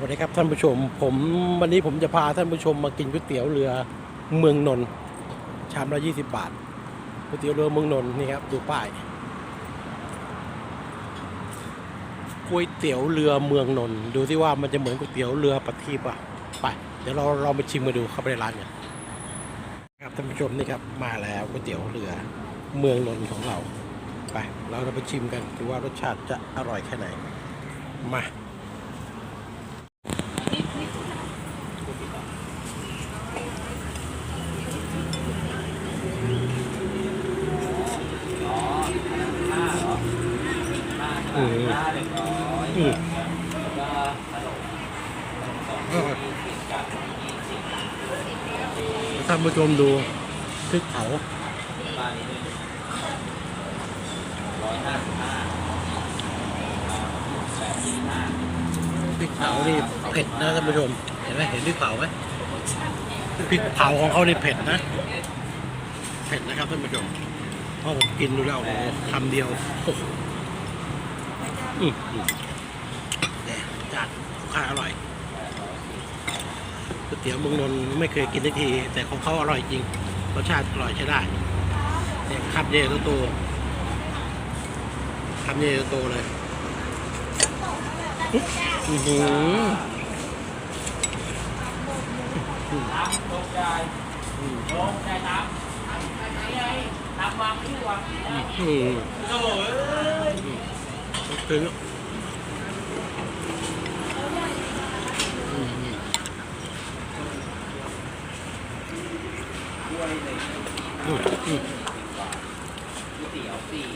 วัสดีครับท่านผู้ชม ผมวันนี้ผมจะพาท่านผู้ชมมากินก๋วยเตี๋ยวเรือเมืองนนท์ชามละ20บาทก๋วยเตี๋ยวเรือเมืองนนท์นี่ครับดูป้ายก๋วยเตี๋ยวเรือเมืองนนท์ดูที่ว่ามันจะเหมือนก๋วยเตี๋ยวเรือปะทีปะไป เดี๋ยวเราเราไปชิมมาดูเข้าไปในร้านกันครับท่านผู้ชมนี่ครับมาแล้วก๋วยเตี๋ยวเรือเมืองนนท์ของเรา ไป เราจะไปชิมกันดูว่ารสชาติจะอร่อยแค่ไหนมา อืม อืมท่านผู้ชมดูพริกเผาพริกเผานี่เผ็ดนะท่านผู้ชม เห็นไหมเห็นพริกเผาไหมพริกเผาของเขานี่เผ็ดนะ เผ็ดนะครับท่านผู้ชมพราะผมกินดูแล้วคำเดียวโอ้โหอืม จัดข้าวอร่อยก๋วยเตี๋ยวเมืองนนท์ไม่เคยกินสักที แต่ของเขาอร่อยจริงรสชาติอร่อยใช้ได้เนี่ยคำเย่โตๆคำเย่โตเลยอือหืออืมถึง อืมอืมเตี๋ยวสี่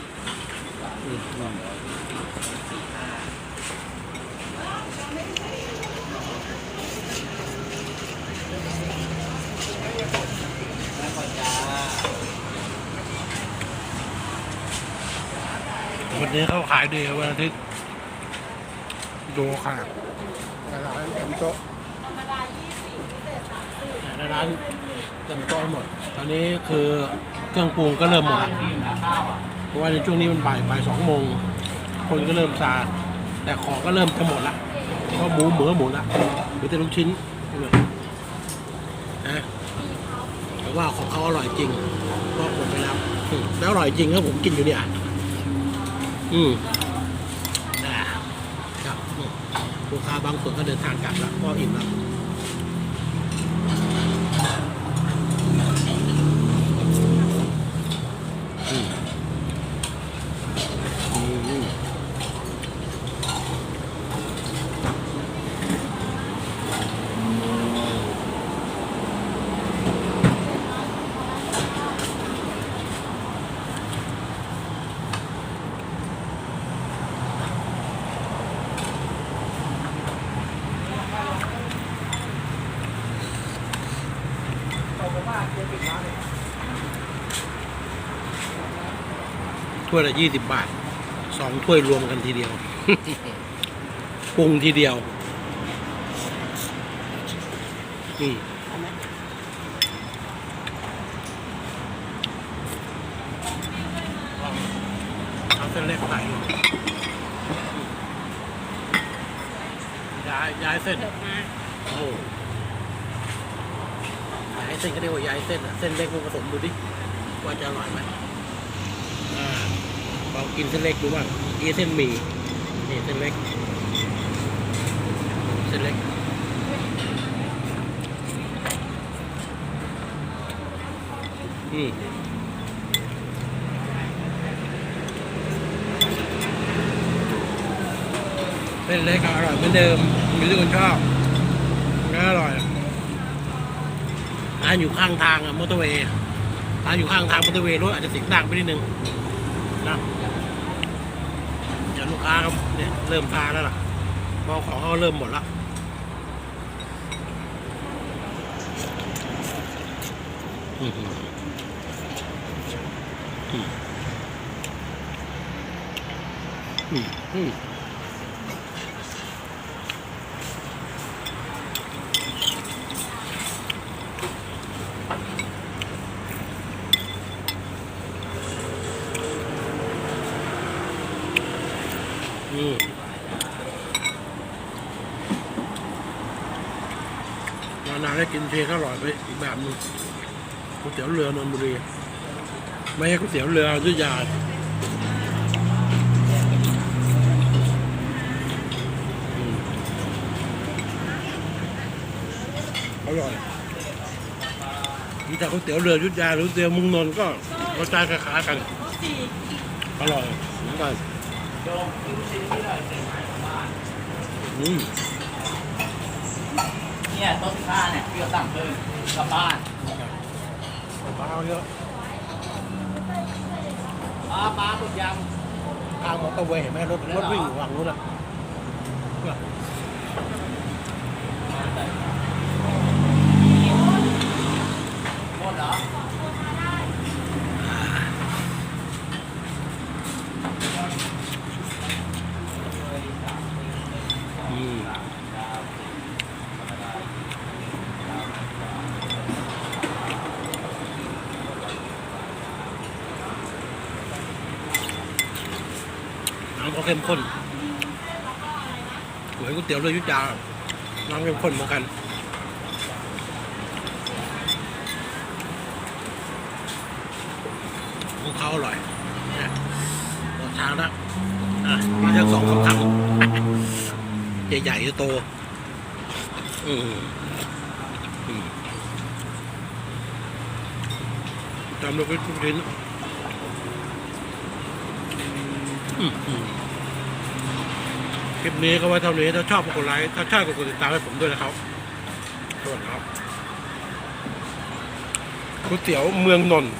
อืมอืมแล้วก็จ้าวันนี้เขาขายดีครับวันอาทิตย์ดูค่ะร้านเต็มโต๊ะในร้าน เต็มโต๊ะหมด ตอนนี้คือเครื่องปรุงก็เริ่มหมดละเพราะว่าในช่วงนี้มันบ่ายบ่ายสองโมง คนก็เริ่มซา แต่ของก็เริ่มจะหมดละเพราะหมูเหมือหมดละเหลือแต่ลูกชิ้นนะแต่ว่าของเขาอร่อยจริงก็หมดไปแล้วแล้วอร่อยจริงครับผมกินอยู่เนี่ย อืมนะครับลูกค้าบางส่วนก็เดินทางกลับแล้วก็อิ่มแล้ว ถ้วยละยี่สิบบาท สองถ้วยรวมกันทีเดียว ปรุงทีเดียวอืมเอาเส้นเล็กใส่ย้ายย้ายเส้นโอ้โหย้าย เส้นก็เรียกว่ายายเส้นอะเส้นเล็กมันผสมดูดิว่าจะอร่อยไหมอ่าลองกินเส้นเล็กดูบ้างนี่เส้นหมี่นี่เส้นเล็ก เส้นเล็กอืมเส้นเล็กอร่อยเหมือนเดิมมีทุกคนชอบก็อร่อย ร้านอยู่ข้างทางอะมอเตอร์เวย์ร้านอยู่ข้างทางมอเตอร์เวย์รถอาจจะเสียงดังไปนิดนึงนะเดี๋ยวลูกค้าก็เนี่ยเริ่มทาแล้วล่ะเพอของเขาเริ่มหมดละอืมอืมอืมอืมอืม นานได้กินเทก็อร่อยไปอีกแบบหนึงก๋วยเตี๋ยวเรือนนบุรีไม่ใช่ก๋วยเตี๋ยวเรืออยุธยาอืมอร่อยมีแต่ก๋วยเตี๋ยวเรือยุธยาหรือก๋วยเตี๋ยวมุงนนก็รสชาติคล้ายๆกัน อร่อยเหมือนกันอืม เนี่ยต้นข้าเนี่ยพี่ก็สั่งเพิ่มกลับบ้านปลาเยอะปลาปลาหมึกยกลางมอเตอร์เวย์เห็นไหมรถรถวิ่งอยู่ฝั่งนู้นอะเนี่ยำหมดเหรอ อืมน้ำ ก็เข้มข้นเหมือนก๋วยเตี๋ยวเรือยุทธยาน้ำเข้มข้นเหมือนกันของเขาอร่อยนะรสชาติละอะมีทั้งสองคำใหญ่ๆโตอืมอืมตามด้วยทุกชิ้นอืมอืม คลิปนี้ก็ไว้เท่านี้ถ้าชอบก็กดไลค์ถ้าใช่ก็กดติดตามให้ผมด้วยนะครับสวัสดีครับก๋วยเตี๋ยวเมืองนนท์